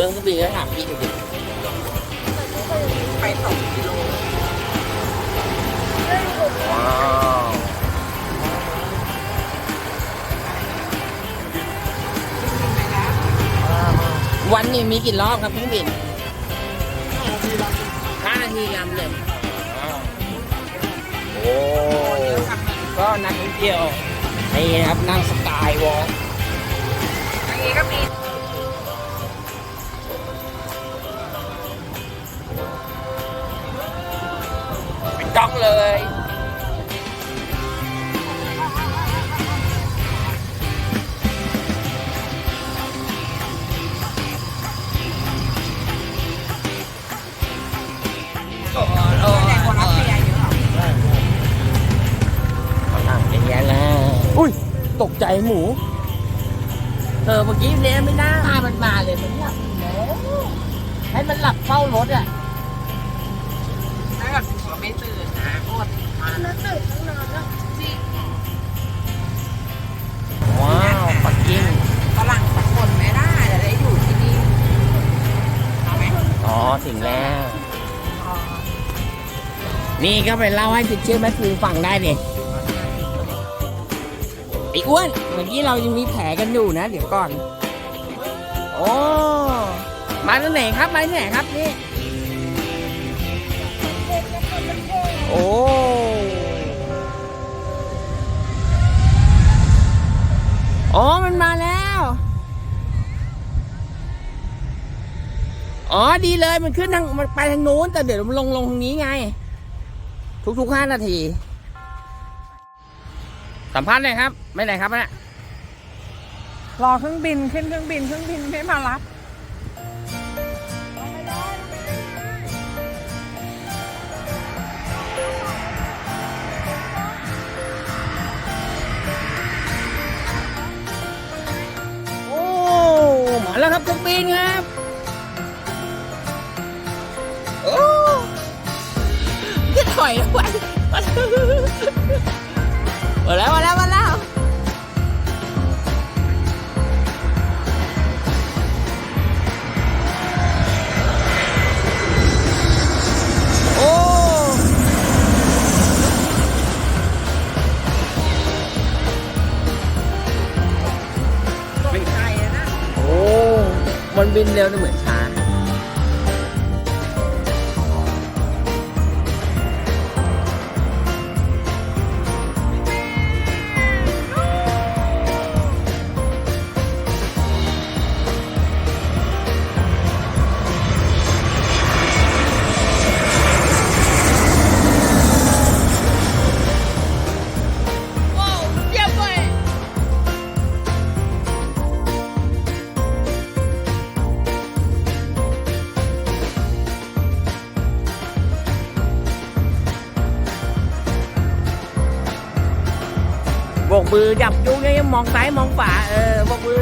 อยากรู้เรื่องเครื่องบินก็ถามพี่ดูดิไปสองกิโลว้าววันหนี้มีกี่รอบครับเครื่องบินห้านาทีลำเลยโอ้ก็นักท่องเที่ยวนี่นะครับนั่งสกายวอล์กอันนี้ก็มี เป็นกล้องเลยโอ้โหแต่คนรัสเซียเยอะอะอย่างเงี้ยแล้วอุ้ย ตกใจหมู เออเมื่อกี้เนี่ยไม่น่าพามันมาเลยมันหลับอยู่แล้วให้มันหลับเฝ้ารถอะ ถ้าไม่ตื่นนะโคตรมาแล้วตื่นตั้งนานแล้วจริงว้าวปักกิ่งฝรั่งสักคนไม่ได้แต่ได้อยู่ที่นี่เอาไหมอ๋อถึงแล้ว นี่ก็ไปเล่าให้ติดเชื่อแมทธิวฟังได้ดิไอ้อ้วนเมื่อกี้เรายังมีแผลกันอยู่นะ เดี๋ยวก่อน โอ้ มาที่ไหนครับ มาที่ไหนครับนี่ โอ้อ๋อ มันมาแล้ว อ๋อ ดีเลย มันขึ้นทาง มันไปทางโน้น แต่เดี๋ยวมันลงลงทางนี้ไง ทุกๆห้านาที สัมภาษณ์หน่อยครับ ไม่ไหนครับเนี่ยรอเครื่องบิน ขึ้นเครื่องบิน เครื่องบินไม่มารับ มาแล้วครับเครื่องบินครับโอ้ยถอยไปมาแล้วมาแล้วมาแล้ว มันบินเร็วนะเหมือน มือจับจุ้งยังมองซ้ายมองขวาเออโบกมือ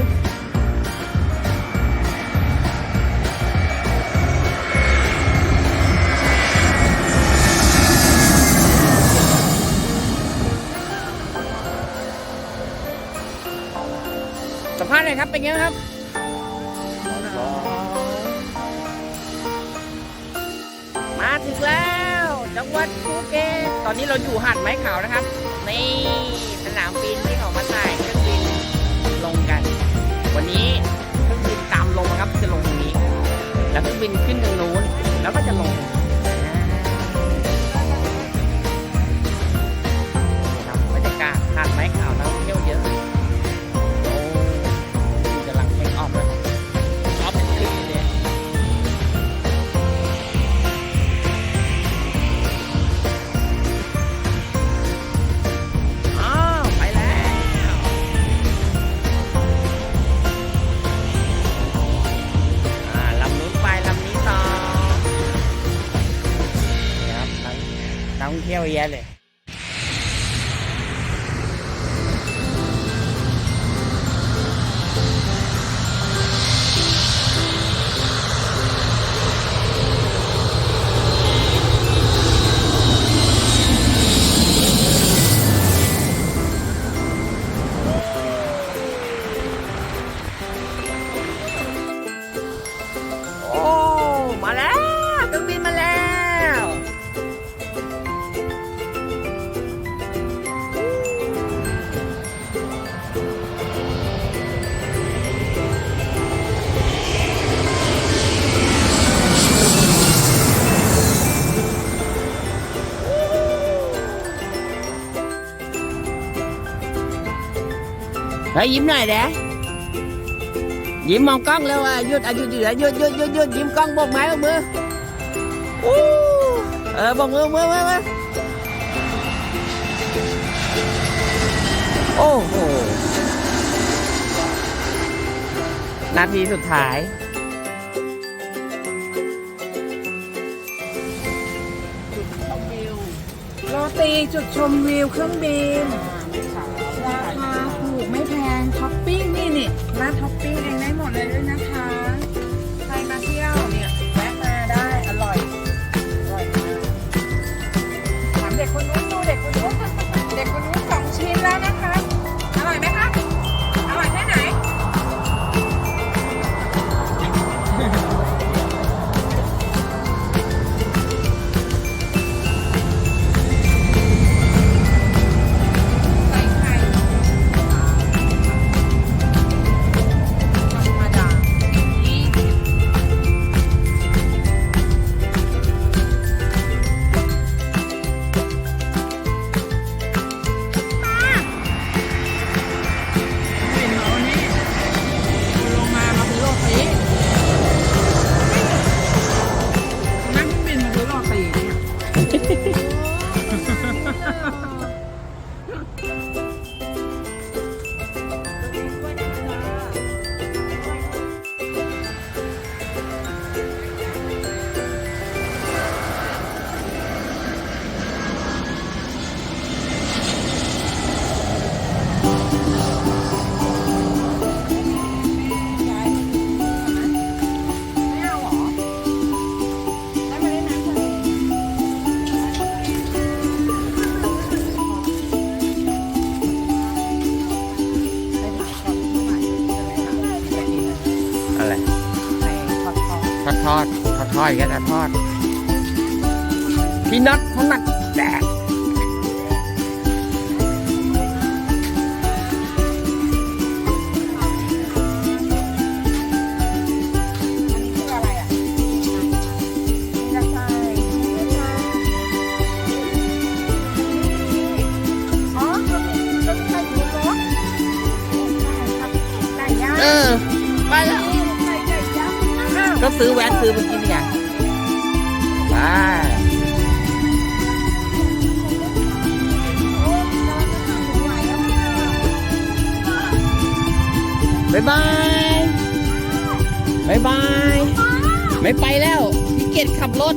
สัมภาษณ์หน่อยครับเป็นไงครับมาถึงแล้ว จังหวัดภูเก็ตตอนนี้เราอยู่หาดไม้ขาวนะครับ นี่ สนามบินที่เขามาถ่ายเครื่องบินลงกัน วันนี้เครื่องบินตามลงครับจะลงตรงนี้ แล้วเครื่องบินขึ้นทางนู้นแล้วก็จะลง ท่องเที่ยวเยอะเลย ฮ้ยยิ้มหน่อยเด้ยิ้มมองกล้องแล้วอะหยุดอะหยุดหยุดหยุดหยุดหยุดหยุดยิ้มกล้องโบกไม้โบกมืออู้เออโบกมือมือมือมือโอ้โหนาทีสุดท้ายโรตีจุดชมวิวเครื่องบิน นี่ร้านท็อปปิ้งเองได้หมดเลยด้วย ทอดกันนะทอดพี่นัดเขาหนักแดก ก็ซื้อแหวนซื้อเมื่อกี้นี่ไงไปบ๊ายบายบ๊ายบาย ไม่ไปแล้วพี่เกดขับรถ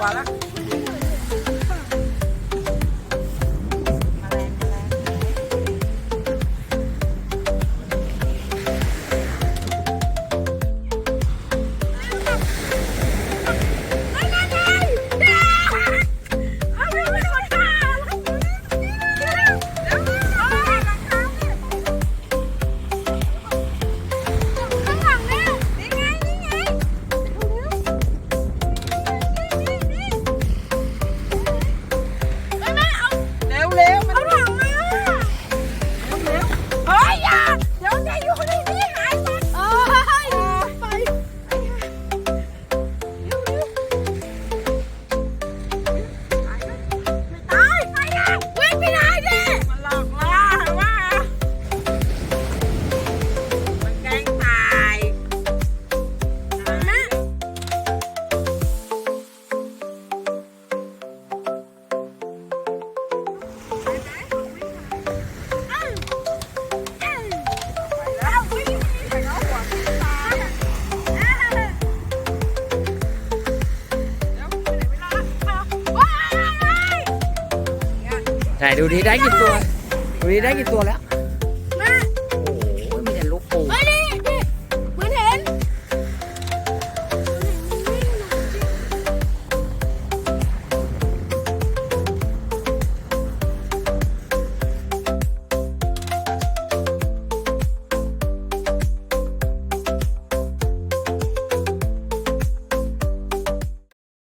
完了。 ไหนดูดีได้กี่ตัว ดูดีได้กี่ตัวแล้ว